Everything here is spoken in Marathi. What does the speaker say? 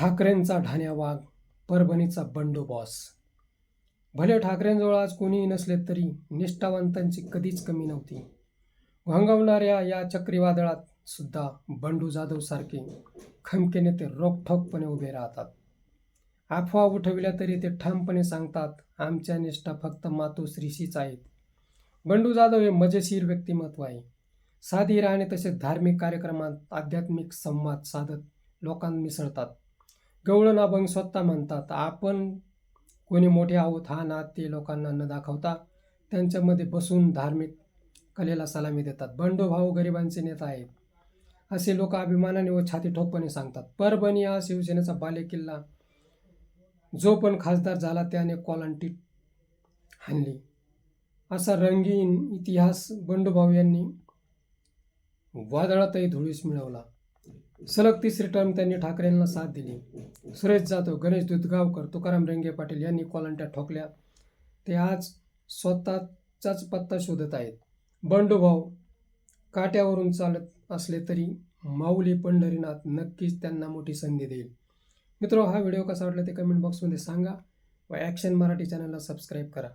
ठाकरेंचा ढाण्या वाघ परभणीचा बंडू बॉस. भले ठाकरेंजवळ आज कोणीही नसले तरी निष्ठावंतांची कधीच कमी नव्हती. घोंगवणाऱ्या या चक्रीवादळात सुद्धा बंडू जाधव सारखे खमके नेते रोखठोकपणे उभे राहतात. अफवा उठविल्या तरी ते ठामपणे सांगतात आमच्या निष्ठा फक्त मातोश्रीशीच आहेत. बंडू जाधव हे मजेशीर व्यक्तिमत्व आहे. साधी राहणे तसेच धार्मिक कार्यक्रमात आध्यात्मिक संवाद साधत लोकांत मिसळतात. गवळण अभंग स्वतः म्हणतात. आपण कोणी मोठे आहोत हा नाद ते लोकांना न दाखवता त्यांच्यामध्ये बसून धार्मिक कलेला सलामी देतात. बंडोभाऊ गरिबांचे नेता आहेत. असे लोक अभिमानाने व छाती ठोकपणे सांगतात. परभणी हा शिवसेनेचा बालेकिल्ला. जो पण खासदार झाला त्याने कॉलंटी हाणली. असा रंगीन इतिहास बंडूभाऊ यांनी वादळातही धुळीस मिळवला. सलग तिसरी टर्म त्यांनी ठाकरेंना साथ दिली. सुरेश जाधव गणेश दुधगावकर तुकाराम रेंगे पाटील यांनी कॉलंट्या ठोकल्या. ते आज स्वतःचाच पत्ता शोधत आहेत. बंडूभाऊ काट्यावरून चालत असले तरी माऊली पंढरीनाथ नक्कीच त्यांना मोठी संधी देईल. मित्र हा व्हिडिओ कसा वाटला ते कमेंट बॉक्समध्ये सांगा व ॲक्शन मराठी चॅनलला सबस्क्राईब करा.